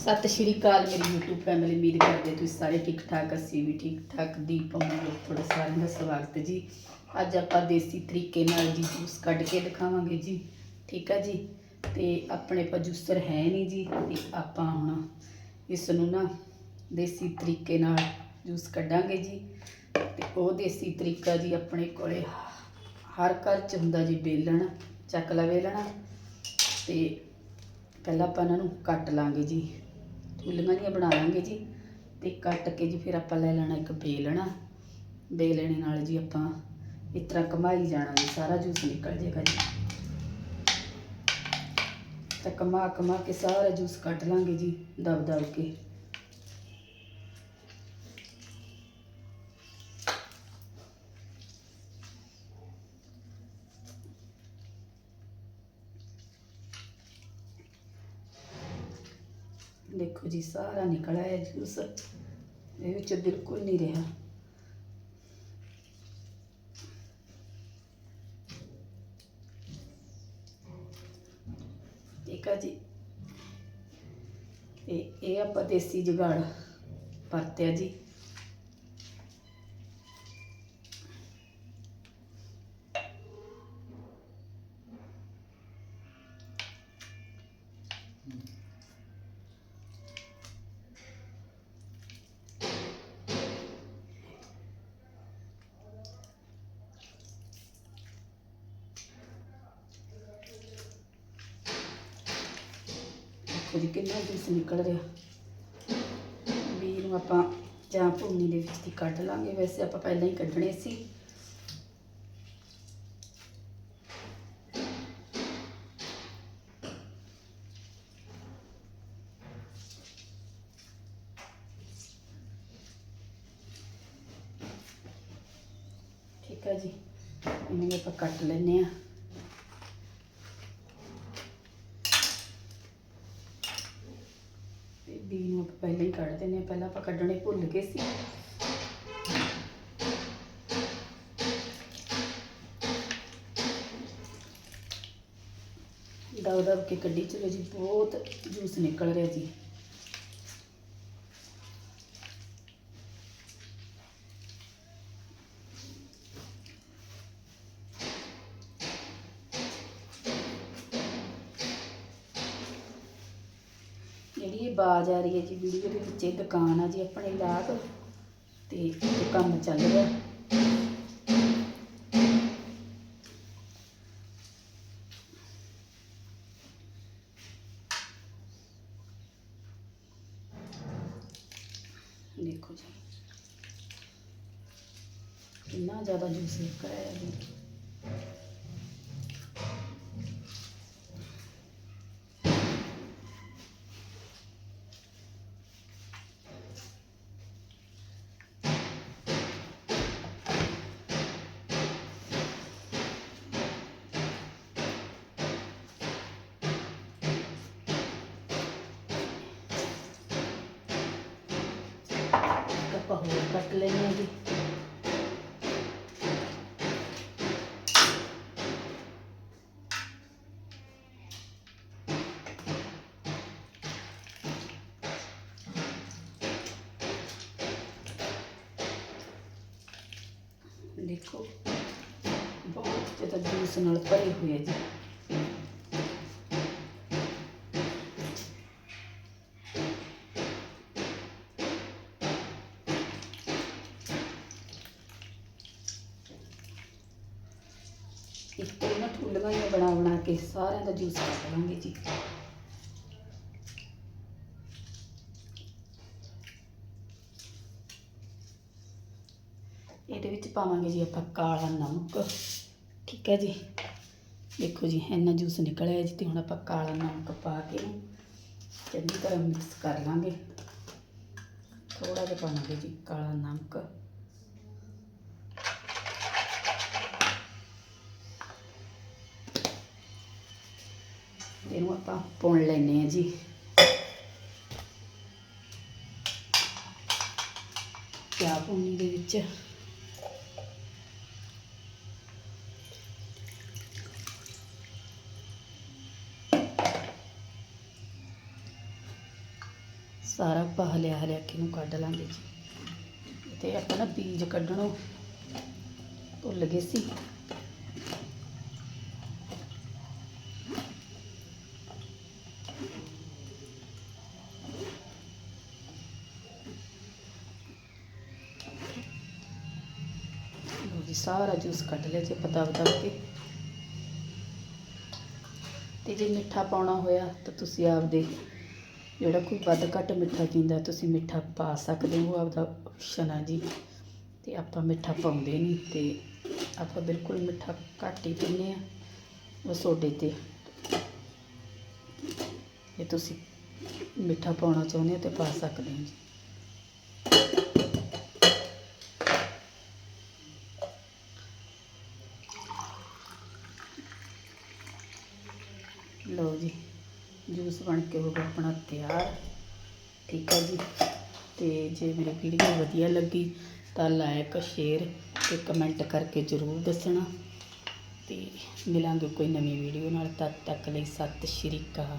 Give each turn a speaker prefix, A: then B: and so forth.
A: ਸਤਿ ਸ਼੍ਰੀ ਅਕਾਲ, ਮੇਰੀ YouTube family ਉਮੀਦ ਕਰਦੇ ਤੁਸੀਂ ਸਾਰੇ ਠੀਕ ਠਾਕ ਅਸੀਂ ਵੀ ਠੀਕ ਠਾਕ ਦੀਪ ਅਮੋਲ ਤੁਹਾਡਾ ਸਾਰਿਆਂ ਦਾ ਸਵਾਗਤ ਜੀ। ਅੱਜ ਆਪਾਂ ਦੇਸੀ ਤਰੀਕੇ ਨਾਲ ਜੀ ਜੂਸ ਕੱਢ ਕੇ ਦਿਖਾਵਾਂਗੇ ਜੀ, ਠੀਕ ਆ ਜੀ? ਤੇ ਆਪਣੇ ਪਾ ਜੂਸਰ ਹੈ ਨਹੀਂ ਜੀ, ਤੇ ਆਪਾਂ ਹੁਣ ਇਸ ਨੂੰ ਨਾ ਦੇਸੀ ਤਰੀਕੇ ਨਾਲ ਜੂਸ ਕੱਢਾਂਗੇ ਜੀ। ਤੇ ਉਹ ਦੇਸੀ ਤਰੀਕਾ ਜੀ ਆਪਣੇ ਕੋਲੇ ਹਰ ਘਰ ਚ ਹੁੰਦਾ ਜੀ ਬੇਲਣ ਚੱਕਲਾ ਵੇਲਣਾ। ਤੇ ਪਹਿਲਾਂ ਆਪਾਂ ਇਹਨਾਂ ਨੂੰ ਕੱਟ ਲਾਂਗੇ ਜੀ। ਫੁੱਲੀਆਂ ਦੀਆਂ ਬਣਾ ਲਾਂਗੇ ਜੀ ਤੇ ਕੱਟ ਕੇ ਜੀ ਫਿਰ ਆਪਾਂ ਲੈ ਲੈਣਾ ਇੱਕ ਬੇਲਣਾ। ਬੇਲਣੇ ਨਾਲ ਜੀ ਆਪਾਂ ਇਸ ਤਰ੍ਹਾਂ ਕਮਾਈ ਜਾਣਾ ਜੀ, ਸਾਰਾ ਜੂਸ ਨਿਕਲ ਜਾਏਗਾ ਜੀ। ਤਾਂ ਕਮਾ ਕਮਾ ਕੇ ਸਾਰਾ ਜੂਸ ਕੱਢ ਲਾਂਗੇ ਜੀ ਦਬ ਦਬ ਕੇ। ਦੇਖੋ ਜੀ, ਸਾਰਾ ਨਿਕਲ ਆਇਆ ਜੂਸ ਇਹ ਵਿੱਚ ਬਿਲਕੁਲ ਨਹੀਂ ਰਿਹਾ। ਠੀਕ ਆ ਜੀ। ਤੇ ਇਹ ਆਪਾਂ ਦੇਸੀ ਜੁਗਾੜ ਵਰਤਿਆ ਜੀ। ਦੇਖੋ ਜੀ ਕਿੰਨਾ ਜੂਸ ਨਿਕਲ ਰਿਹਾ? ਵੀ ਨੂੰ ਆਪਾਂ ਜਾਂ ਭੁੰਨੀ ਦੇ ਵਿੱਚ ਦੀ ਕੱਢ ਲਾਂਗੇ। ਵੈਸੇ ਆਪਾਂ ਪਹਿਲਾਂ ਹੀ ਕੱਢਣੇ ਸੀ। ਠੀਕ ਹੈ ਜੀ। ਇਹਨੂੰ ਵੀ ਆਪਾਂ ਕੱਟ ਲੈਨੇ ਆ ਤੇ ਨੂੰ ਆਪਾਂ ਪਹਿਲਾਂ ਹੀ ਕੱਢ ਦਿੰਦੇ ਹਾਂ, ਪਹਿਲਾਂ ਆਪਾਂ ਕੱਢਣੇ ਭੁੱਲ ਗਏ ਸੀ। ਦਬ ਦਬ ਕੇ ਕੱਢੀ, ਚਲੋ ਜੀ, ਬਹੁਤ ਜੂਸ ਨਿਕਲ ਰਿਹਾ ਜੀ। ਜਿਹੜੀ ਇਹ ਬਾਜ਼ ਆ ਰਹੀ ਹੈ ਜੀ ਵੀਡੀਓ ਦੇ ਵਿੱਚ ਇਹ ਦੁਕਾਨ ਆ ਜੀ, ਆਪਣੇ ਲਾਗ ਤੇ ਇਹ ਕੰਮ ਚੱਲ ਰਿਹਾ। ਦੇਖੋ ਜੀ, ਕਿੰਨਾ ਜ਼ਿਆਦਾ ਜੂਸ ਨਿਕਲ ਆਇਆ ਜੀ ਕੱਟ ਲੈਣੇ ਆ ਜੀ। ਦੇਖੋ ਬਹੁਤ ਜ਼ਿਆਦਾ ਜੂਸ ਨਾਲ ਭਰੇ ਹੋਏ ਜੀ। ਇੱਕ ਤੋਂ ਨਾ ਠੁੱਲੀਆਂ ਹੀ ਬਣਾ ਬਣਾ ਕੇ ਸਾਰਿਆਂ ਦਾ ਜੂਸ ਕੱਢ ਲਾਂਗੇ ਜੀ। ਇਹਦੇ ਵਿੱਚ ਪਾਵਾਂਗੇ ਜੀ ਆਪਾਂ ਕਾਲਾ ਨਮਕ। ਠੀਕ ਹੈ ਜੀ। ਦੇਖੋ ਜੀ, ਇੰਨਾ ਜੂਸ ਨਿਕਲਿਆ ਜੀ ਤੇ ਹੁਣ ਆਪਾਂ ਕਾਲਾ ਨਮਕ ਪਾ ਕੇ ਚੰਗੀ ਤਰ੍ਹਾਂ ਮਿਕਸ ਕਰ ਲਾਂਗੇ। ਥੋੜਾ ਜਿਹਾ ਪਾਵਾਂਗੇ ਜੀ ਕਾਲਾ ਨਮਕ। ਇਹਨੂੰ ਆਪਾਂ ਪੁਣ ਲੈਨੇ ਆ ਜੀ। ਪਿਆ ਪੁੰਨੀ ਦੇ ਵਿੱਚ। ਸਾਰਾ ਪਾ ਹਲਿਆ ਹਲਿਆ ਕੇ ਨੂੰ ਕੱਢ ਲਾਂਗੇ ਜੀ। ਤੇ ਆਪਾਂ ਨਾ ਬੀਜ ਕੱਢਣੋਂ ਭੁੱਲ ਗਏ ਸੀ। ਲਓ ਸਾਰਾ ਜੂਸ ਕੱਢ ਲਿਆ ਜੀ ਆਪਾਂ ਪਤਾ ਕੇ। ਤੇ ਜੇ ਮਿੱਠਾ ਪਾਉਣਾ ਹੋਇਆ ਤਾਂ ਤੁਸੀਂ ਆਪਦੇ ਜਿਹੜਾ ਕੋਈ ਵੱਧ ਘੱਟ ਮਿੱਠਾ ਪੀਂਦਾ, ਤੁਸੀਂ ਮਿੱਠਾ ਪਾ ਸਕਦੇ ਹੋ ਆਪਦਾ ਆਪਸ਼ਨ ਆ ਜੀ। ਤੇ ਆਪਾਂ ਮਿੱਠਾ ਪਾਉਂਦੇ ਨਹੀਂ ਤੇ ਆਪਾਂ ਬਿਲਕੁਲ ਮਿੱਠਾ ਘੱਟ ਹੀ ਪੀਂਦੇ ਆ ਉਹ ਸੋਡੇ ਤੇ। ਜੇ ਤੁਸੀਂ ਮਿੱਠਾ ਪਾਉਣਾ ਚਾਹੁੰਦੇ ਹੋ ਤੇ ਪਾ ਸਕਦੇ ਹੋ ਜੀ। ਲਓ ਜੀ, ਜੂਸ ਬਣ ਕੇ ਹੋ ਗਿਆ ਆਪਣਾ ਤਿਆਰ। ਠੀਕ ਹੈ ਜੀ। ਤੇ ਜੇ ਮੇਰੀ ਵੀਡੀਓ ਵਧੀਆ ਲੱਗੀ ਤਾਂ ਲਾਇਕ ਸ਼ੇਅਰ ਤੇ ਕਮੈਂਟ ਕਰਕੇ ਜ਼ਰੂਰ ਦੱਸਣਾ। ਤੇ ਮਿਲਾਂਗੇ ਕੋਈ ਨਵੀਂ ਵੀਡੀਓ ਨਾਲ, ਤਦ ਤੱਕ ਲਈ ਸਤਿ ਸ਼੍ਰੀ ਅਕਾਲ।